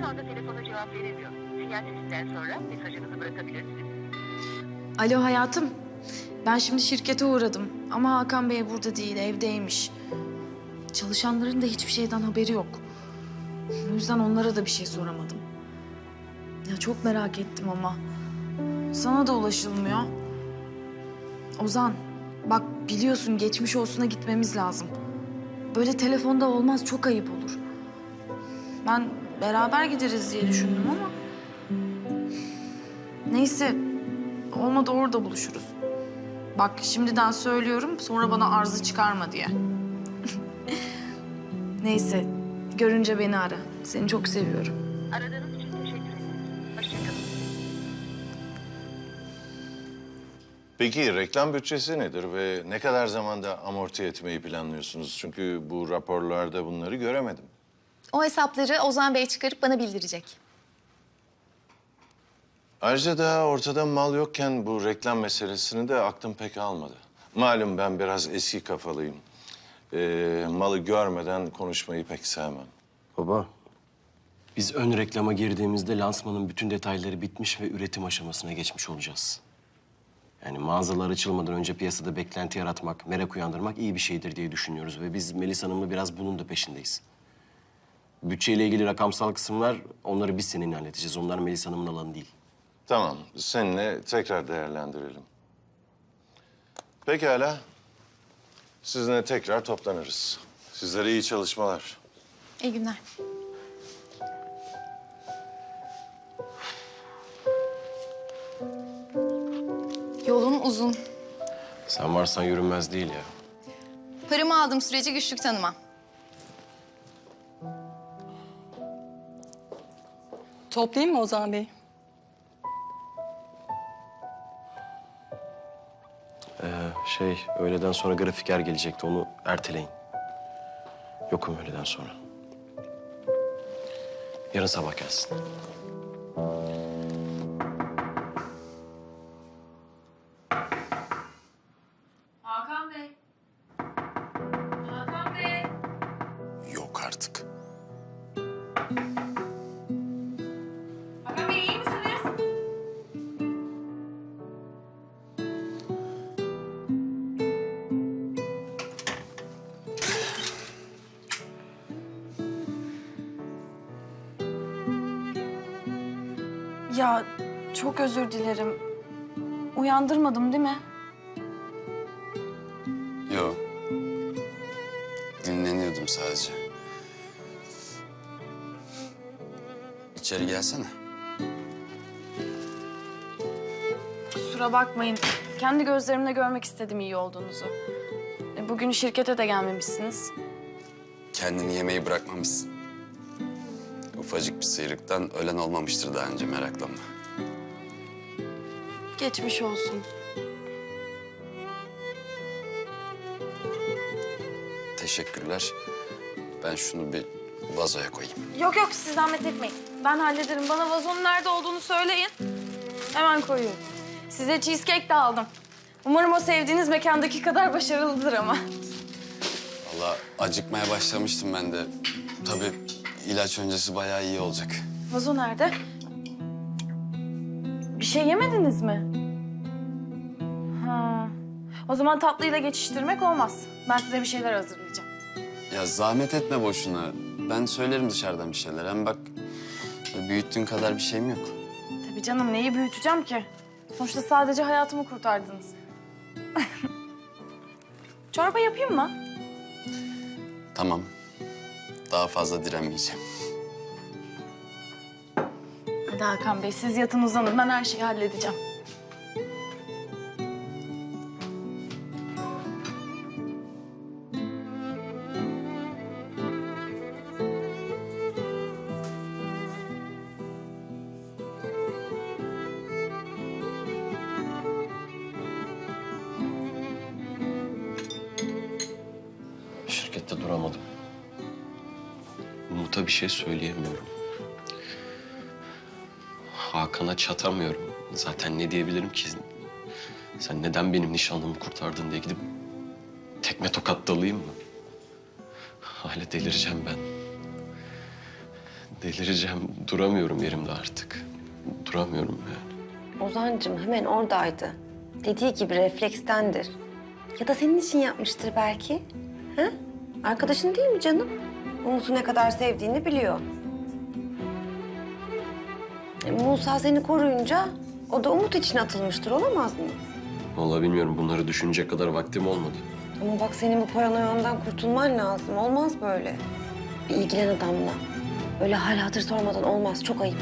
şu anda telefona cevap veremiyor. Sinyal sesinden sonra mesajınızı bırakabilirsiniz. Alo hayatım. Ben şimdi şirkete uğradım ama Hakan Bey burada değil, evdeymiş. Çalışanların da hiçbir şeyden haberi yok. O yüzden onlara da bir şey soramadım. Ya çok merak ettim ama. Sana da ulaşılmıyor. Ozan, bak biliyorsun geçmiş olsuna gitmemiz lazım. Böyle telefonda olmaz, çok ayıp olur. Ben beraber gideriz diye düşündüm ama... Neyse, olmadı orada buluşuruz. Bak şimdiden söylüyorum, sonra bana arzı çıkarma diye. Neyse, görünce beni ara. Seni çok seviyorum. Aradığınız için teşekkür ederiz. Hoşçakalın. Peki reklam bütçesi nedir ve ne kadar zamanda amorti etmeyi planlıyorsunuz? Çünkü bu raporlarda bunları göremedim. O hesapları Ozan Bey çıkarıp bana bildirecek. Ayrıca daha ortada mal yokken bu reklam meselesini de aklım pek almadı. Malum ben biraz eski kafalıyım. Ee, malı görmeden konuşmayı pek sevmem. Baba, biz ön reklama girdiğimizde lansmanın bütün detayları bitmiş ve üretim aşamasına geçmiş olacağız. Yani mağazalar açılmadan önce piyasada beklenti yaratmak, merak uyandırmak iyi bir şeydir diye düşünüyoruz. Ve biz Melis Hanım'la biraz bunun da peşindeyiz. Bütçeyle ilgili rakamsal kısımlar, onları biz seninle halledeceğiz. Onlar Melis Hanım'ın alanı değil. Tamam, seninle tekrar değerlendirelim. Pekala. Sizinle tekrar toplanırız. Sizlere iyi çalışmalar. İyi günler. Yolun uzun. Sen varsan yürünmez değil ya. Paramı aldığım sürece güçlük tanımam. Toplayayım mı Ozan Bey? Ee, şey, öğleden sonra grafiker gelecekti. Onu erteleyin. Yokum öğleden sonra. Yarın sabah gelsin. Ya çok özür dilerim. Uyandırmadım değil mi? Yo. Dinleniyordum sadece. İçeri gelsene. Kusura bakmayın. Kendi gözlerimle görmek istedim iyi olduğunuzu. E, Bugün şirkete de gelmemişsiniz. Kendini yemeği bırakmamışsın. Ufacık bir sıyrıktan ölen olmamıştır daha önce meraklanma. Geçmiş olsun. Teşekkürler. Ben şunu bir vazoya koyayım. Yok yok siz zahmet etmeyin. Ben hallederim. Bana vazonun nerede olduğunu söyleyin. Hemen koyuyorum. Size cheesecake de aldım. Umarım o sevdiğiniz mekandaki kadar başarılıdır ama. Vallahi acıkmaya başlamıştım ben de. Tabii ilaç öncesi bayağı iyi olacak. Vazo nerede? Bir şey yemediniz mi? Ha. O zaman tatlıyla geçiştirmek olmaz. Ben size bir şeyler hazırlayacağım. Ya zahmet etme boşuna. Ben söylerim dışarıdan bir şeyler. Hem bak büyüttüğün kadar bir şeyim yok. Tabii canım neyi büyüteceğim ki? Sonuçta sadece hayatımı kurtardınız. Çorba yapayım mı? Tamam. Daha fazla direnmeyeceğim. Hadi Hakan Bey siz yatın uzanın. Ben her şeyi halledeceğim. Şirkette duramadım. Umut'a bir şey söyleyemiyorum. Hakan'a çatamıyorum. Zaten ne diyebilirim ki? Sen neden benim nişanlımı kurtardın diye gidip tekme tokat dalayım mı? Hala delireceğim ben. delireceğim. Duramıyorum yerimde artık. Duramıyorum yani. Ozan'cığım hemen oradaydı. Dediği gibi reflekstendir. Ya da senin için yapmıştır belki. Ha? Arkadaşın değil mi canım? Umut'u ne kadar sevdiğini biliyor. E, Musa seni koruyunca o da Umut için atılmıştır olamaz mı? Vallahi bilmiyorum bunları düşünecek kadar vaktim olmadı. Ama bak senin bu paranoyandan kurtulman lazım. Olmaz böyle. Bir ilgilen adamla. Öyle hal hatır sormadan olmaz. Çok ayıp.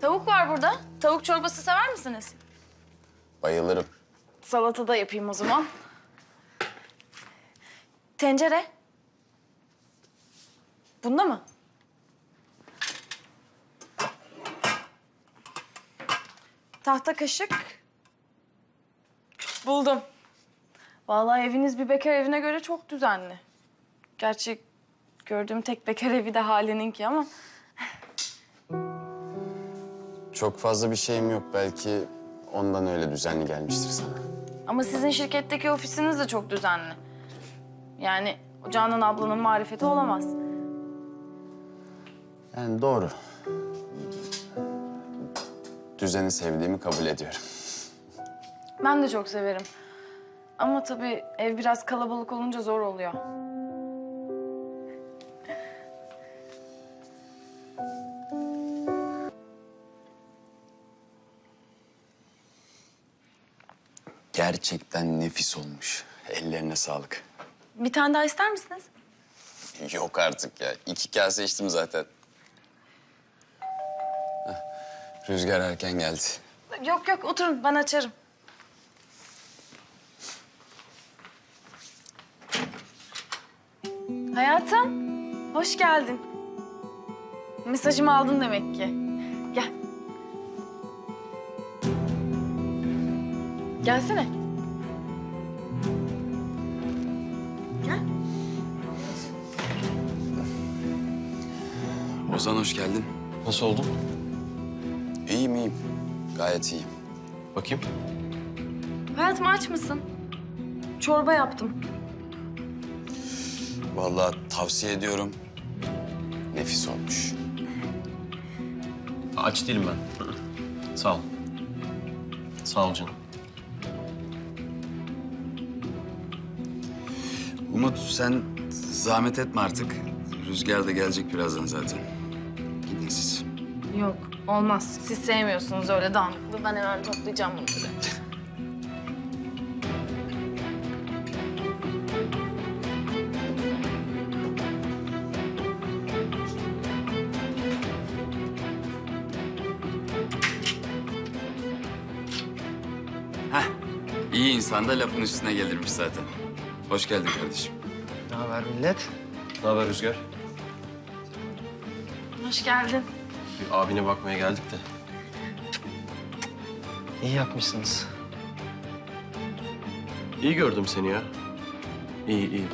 Tavuk var burada. Tavuk çorbası sever misiniz? Bayılırım. Salata da yapayım o zaman. Tencere. Bunda mı? Tahta kaşık. Buldum. Vallahi eviniz bir bekar evine göre çok düzenli. Gerçi gördüğüm tek bekar evi de Hale'ninki ama... Çok fazla bir şeyim yok. Belki ondan öyle düzenli gelmiştir sana. Ama sizin şirketteki ofisiniz de çok düzenli. Yani Canan ablanın marifeti olamaz. Yani doğru. Düzeni sevdiğimi kabul ediyorum. Ben de çok severim. Ama tabii ev biraz kalabalık olunca zor oluyor. Gerçekten nefis olmuş. Ellerine sağlık. Bir tane daha ister misiniz? Yok artık ya. İki kase içtim zaten. Heh, Rüzgar erken geldi. Yok yok oturun ben açarım. Hayatım, hoş geldin. Mesajımı aldın demek ki. Gel. Gelsene. Ozan hoş geldin. Nasıl oldun? İyiyim iyiyim. Gayet iyiyim. Bakayım. Hayatım aç mısın? Çorba yaptım. Vallahi tavsiye ediyorum. Nefis olmuş. Aç değilim ben. Sağ ol. Sağ ol canım. Umut sen zahmet etme artık. Rüzgar da gelecek birazdan zaten. Gidin siz. Yok, olmaz. Siz sevmiyorsunuz öyle dağınıklığı. Ben hemen toplayacağım bunları. Heh. İyi insan da lafın üstüne gelirmiş zaten. Hoş geldin kardeşim. Ne haber millet? Ne haber Rüzgar? Hoş geldin. Bir abine bakmaya geldik de. İyi yapmışsınız. İyi gördüm seni ya. İyi, iyi.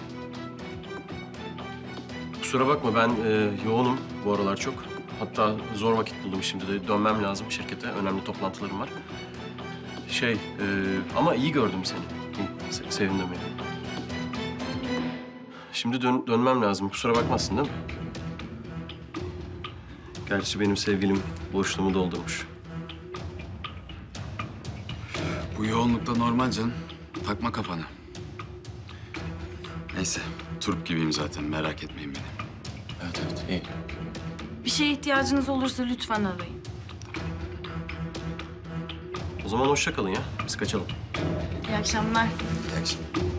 Kusura bakma ben e, yoğunum bu aralar çok. Hatta zor vakit buldum şimdi de. Dönmem lazım şirkete. Önemli toplantılarım var. Şey e, ama iyi gördüm seni. İyi, se- sevindim yani. Şimdi dön, dönmem lazım. Kusura bakmazsın değil mi? Gerçi benim sevgilim boşluğumu doldurmuş. Bu yoğunlukta normal canım. Takma kafana. Neyse, turp gibiyim zaten. Merak etmeyin beni. Evet evet iyi. Bir şeye ihtiyacınız olursa lütfen arayın. O zaman hoşça kalın ya. Biz kaçalım. İyi akşamlar. İyi akşamlar.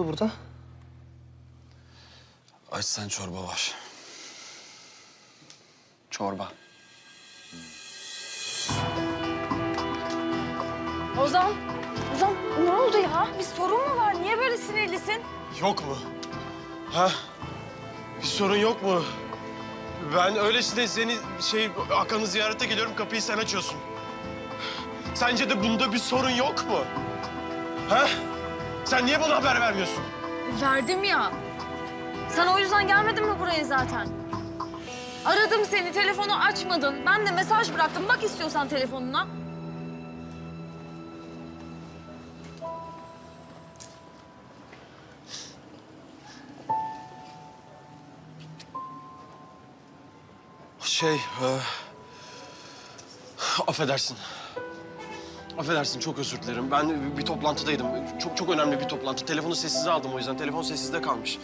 Oldu burada? Açsan çorba var. Çorba. Ozan, Ozan ne oldu ya? Bir sorun mu var? Niye böyle sinirlisin? Yok mu? Ha? Bir sorun yok mu? Ben öylesine seni şey Hakan'ı ziyarete geliyorum kapıyı sen açıyorsun. Sence de bunda bir sorun yok mu? Ha? Sen niye bana haber vermiyorsun? Verdim ya. Sen o yüzden gelmedin mi buraya zaten? Aradım seni, telefonu açmadın. Ben de mesaj bıraktım. Bak istiyorsan telefonuna. Şey, e, affedersin. Affedersin, çok özür dilerim. Ben bir toplantıdaydım. Çok çok önemli bir toplantı. Telefonu sessize aldım o yüzden. Telefon sessizde kalmış.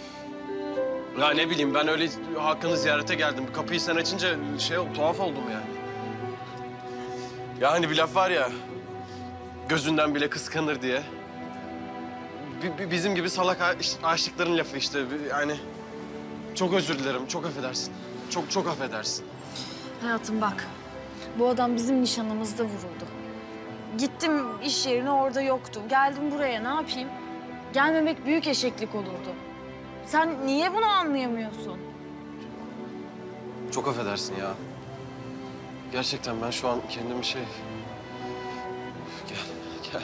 Ya ne bileyim, ben öyle Hakan'ı ziyarete geldim. Kapıyı sen açınca şey tuhaf oldum yani. Ya hani bir laf var ya, gözünden bile kıskanır diye. Bi- bizim gibi salak a- aşıkların lafı işte. Yani çok özür dilerim, çok affedersin. Çok çok affedersin. Hayatım bak. Bu adam bizim nişanımızda vuruldu. Gittim iş yerine orada yoktu. Geldim buraya ne yapayım? Gelmemek büyük eşeklik olurdu. Sen niye bunu anlayamıyorsun? Çok affedersin ya. Gerçekten ben şu an kendimi şey... Gel, gel.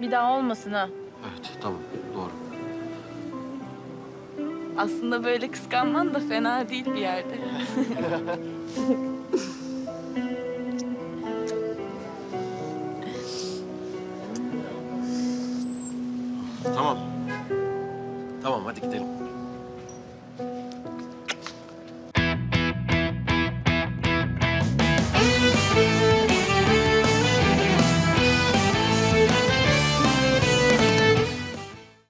Bir daha olmasın ha. Evet, tamam. Doğru. Aslında böyle kıskanman da fena değil bir yerde.